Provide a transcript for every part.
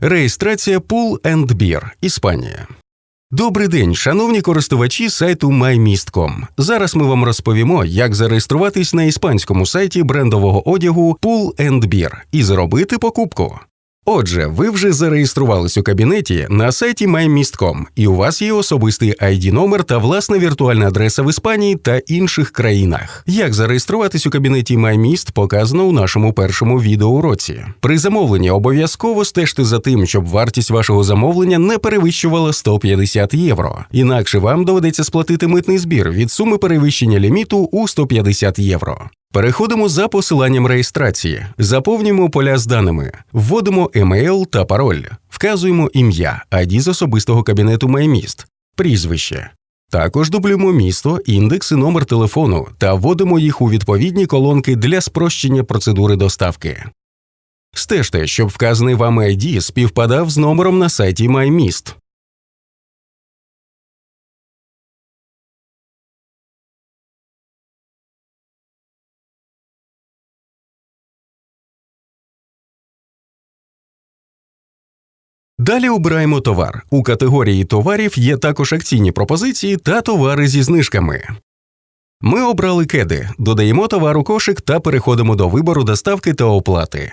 Реєстрація Pool and Beer, Іспанія. Добрий день, шановні користувачі сайту MyMist.com. Зараз ми вам розповімо, як зареєструватись на іспанському сайті брендового одягу Pool and Beer і зробити покупку. Отже, ви вже зареєструвались у кабінеті на сайті MyMist.com, і у вас є особистий ID номер та власна віртуальна адреса в Іспанії та інших країнах. Як зареєструватись у кабінеті MyMist показано у нашому першому відеоуроці. При замовленні обов'язково стежте за тим, щоб вартість вашого замовлення не перевищувала 150 євро. Інакше вам доведеться сплатити митний збір від суми перевищення ліміту у 150 євро. Переходимо за посиланням реєстрації, заповнюємо поля з даними, вводимо емейл та пароль, вказуємо ім'я, ID з особистого кабінету MyMist, прізвище. Також дублюємо місто, індекс і номер телефону та вводимо їх у відповідні колонки для спрощення процедури доставки. Стежте, щоб вказаний вами ID співпадав з номером на сайті MyMist. Далі обираємо товар. У категорії товарів є також акційні пропозиції та товари зі знижками. Ми обрали кеди, додаємо товар у кошик та переходимо до вибору доставки та оплати.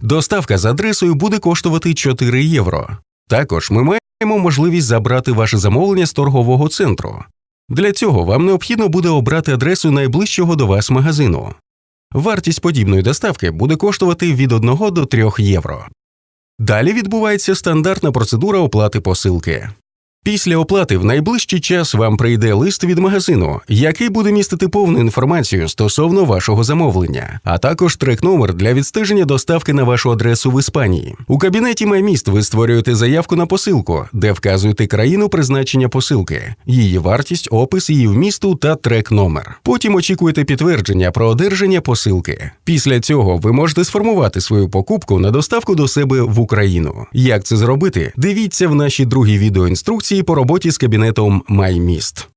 Доставка з адресою буде коштувати 4 євро. Також ми маємо можливість забрати ваше замовлення з торгового центру. Для цього вам необхідно буде обрати адресу найближчого до вас магазину. Вартість подібної доставки буде коштувати від 1 до 3 євро. Далі відбувається стандартна процедура оплати посилки. Після оплати в найближчий час вам прийде лист від магазину, який буде містити повну інформацію стосовно вашого замовлення, а також трек-номер для відстеження доставки на вашу адресу в Іспанії. У кабінеті MyMist ви створюєте заявку на посилку, де вказуєте країну призначення посилки, її вартість, опис її вмісту та трек-номер. Потім очікуєте підтвердження про одержання посилки. Після цього ви можете сформувати свою покупку на доставку до себе в Україну. Як це зробити? Дивіться в нашій другій відеоінструкції по роботі з кабінетом MyMist.